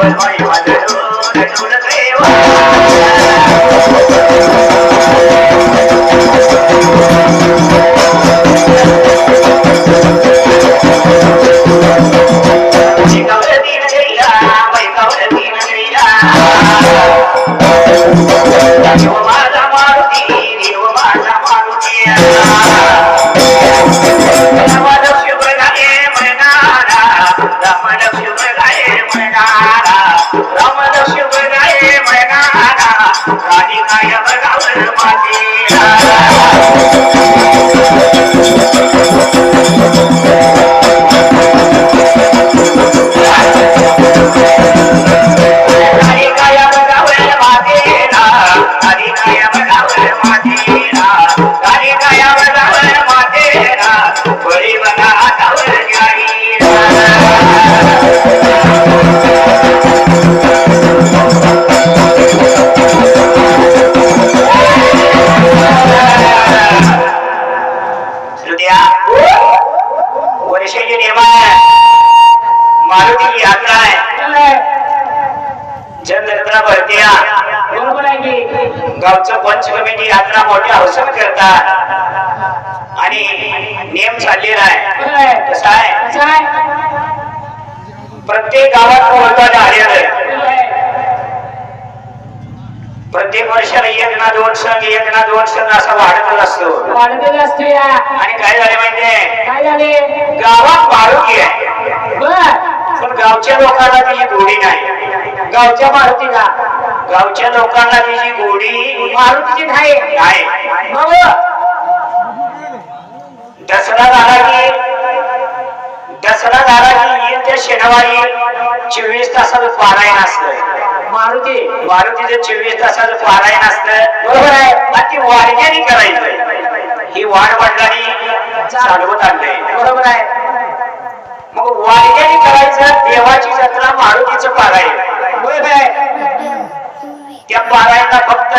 可以玩得多，得多。बरोबर आहे की गावचं पंचकमिटी यात्रा मोठ्या हौसन करतात. आणि नियम चाललेला आहे. कसं आहे? प्रत्येक गावात महत्वाचं आलेलं आहे. प्रत्येक वर्षाला एक ना दोन सण एक ना दोन सण असं वाढतच असतो. वाढलेलं असतो आणि काय झाले माहितीये? काय झाले? गावात मारुती आहे. पण गावच्या लोकांना तिची गोडी नाही. गावच्या मारुतीला. गावच्या लोकांना तिची गोडी मारुतीची नाही मग दसरा झाला की दसरा झाला की येत्या शनिवारी चोवीस तासाचं पारायण असतं. मारुती. मारुतीचं चोवीस तासाचं पारायण असतं. बरोबर आहे. आणि ती वाडग्यानी करायचं ही वाढ वडिलांनी चालवत आणलंय. बरोबर आहे. मग वाडग्यानी करायचं देवाची जत्रा मारुतीचं पारायण. आहे त्या पारायणला फक्त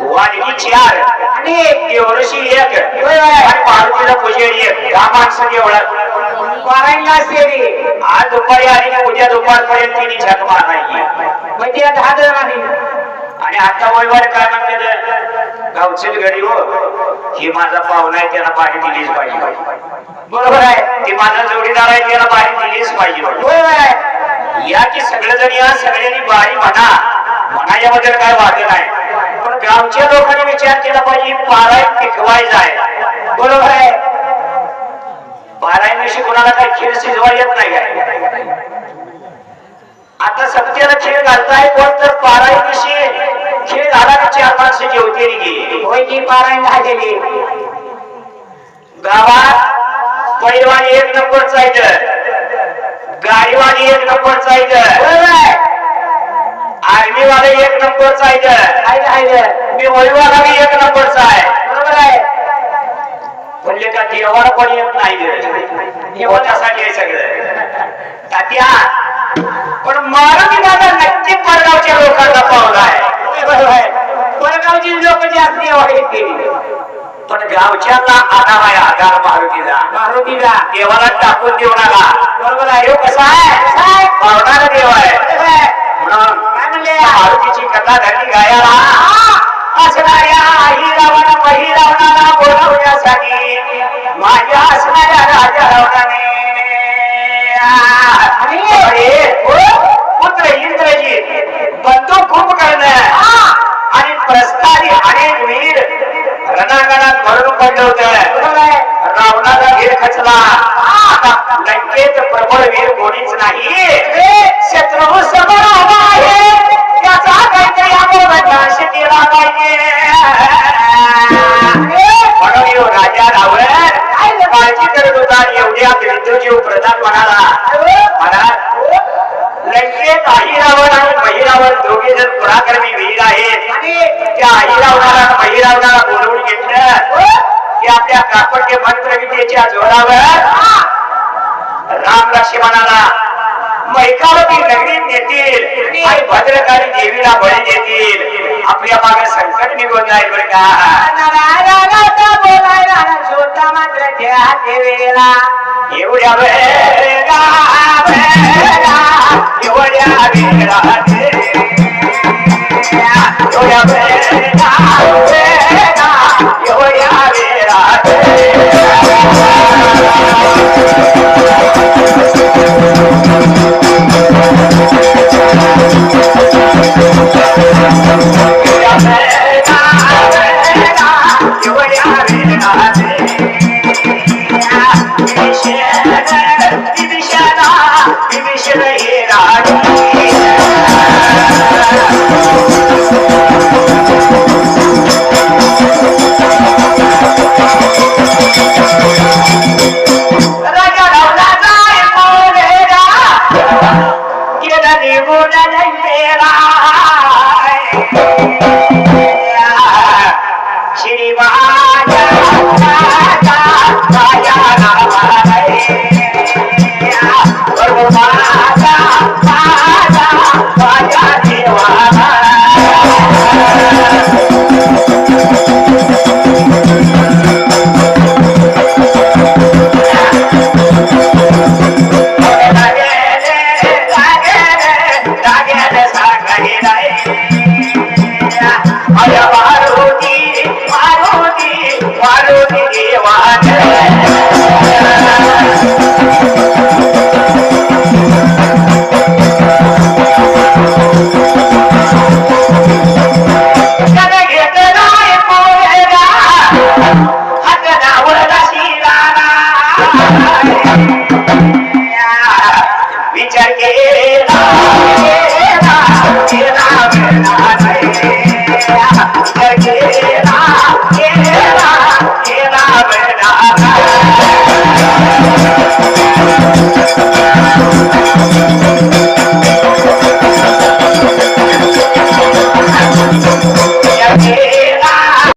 वाडगी चार आणि देवरशी एक. आणि मारुतीला पुजेरी एक. दहा माणसं देवळात ती. आज दुपारी आली की उद्या दुपारपर्यंत तिने झक मारायची म्हणजे या दहा जण आणि आणि आता वयवार काय म्हणते गावचे घरी हो हे माझा पाहुणा आहे त्याला बारी दिलीच पाहिजे. बरोबर आहे. ते माझा जोडीदार आहे त्याला बारी दिलीच पाहिजे. बरोबर आहे या की सगळेजण या सगळ्यांनी बारी म्हणा. म्हणायाबद्दल काय वाटत नाही. पण गावच्या लोकांनी विचार केला पाहिजे पारायण टिकवायचा आहे बरोबर आहे? पारायण दिवशी कोणाला काही खीर शिजवा येत नाही काय आता सत्याला खीर घालताय कोण? तर पारायण दिवशी खीर घाला की चार माणसं जेवते गे होय की पारायण झालेली? गावात पैलवान एक नंबरचा आहे गाडीवाली एक आहे. आर्मी वाले एक नंबरचा आहे. आहे ना, आहे ना. मी वैवाला बी एक नंबरचा आहे. बरोबर आहे. म्हणले का देवाला पण येत नाही देवाच्यासाठी आहे सगळं? तात्या पण मारुती दादा नक्की परगावच्या लोकांना पावला आहे. बरोबर आहे. वडगावची लोक जास्त आहेत की पण गावच्याला आधार आहे आधार मारुतीचा मारुतीला. देवाला टाकून देऊ नका. बरोबर आहे. कसा आहे? पावणारा देव आहे. म्हणून मारुतीची कथा घडली गायाला. असणाऱ्या आई रावण मही रावणाला बोलवण्यासाठी. माझ्या असणाऱ्या राजा रावणाने. आणि? पुत्र इंद्रजीत. बंदूक खूप करणं आणि प्रस्तारी रणांगणात भरून पडलं होतं रावणाचा वीर खचला. आता लंकेत प्रबळ वीर कोणीच नाही. शत्रू समोर आला आहे. त्याचा काहीतरी आपण नाश केला पाहिजे. म्हणून राजा रावण काळजी करत होता आणि एवढ्या विद्युजीव प्रधान म्हणाला. महाराज लंकेत अहिरावण आणि बहिरावण दोघे जण पुराक्रमी वीर आहेत. त्या अहिरावणाला आणि महिरावणाला बोलवून की आपल्या कापट्य मंत्रविद्येच्या जोरावर राम लक्ष्मणाला मैकावती नगरीत नेतील आणि भद्रकाली देवीला बळी देतील आपल्या मागे संकट निघून जाईल बरं का बोलायला स्वतः मात्र त्या देवेला एवढ्या वेळा, एवढ्या वेळा एवढ्या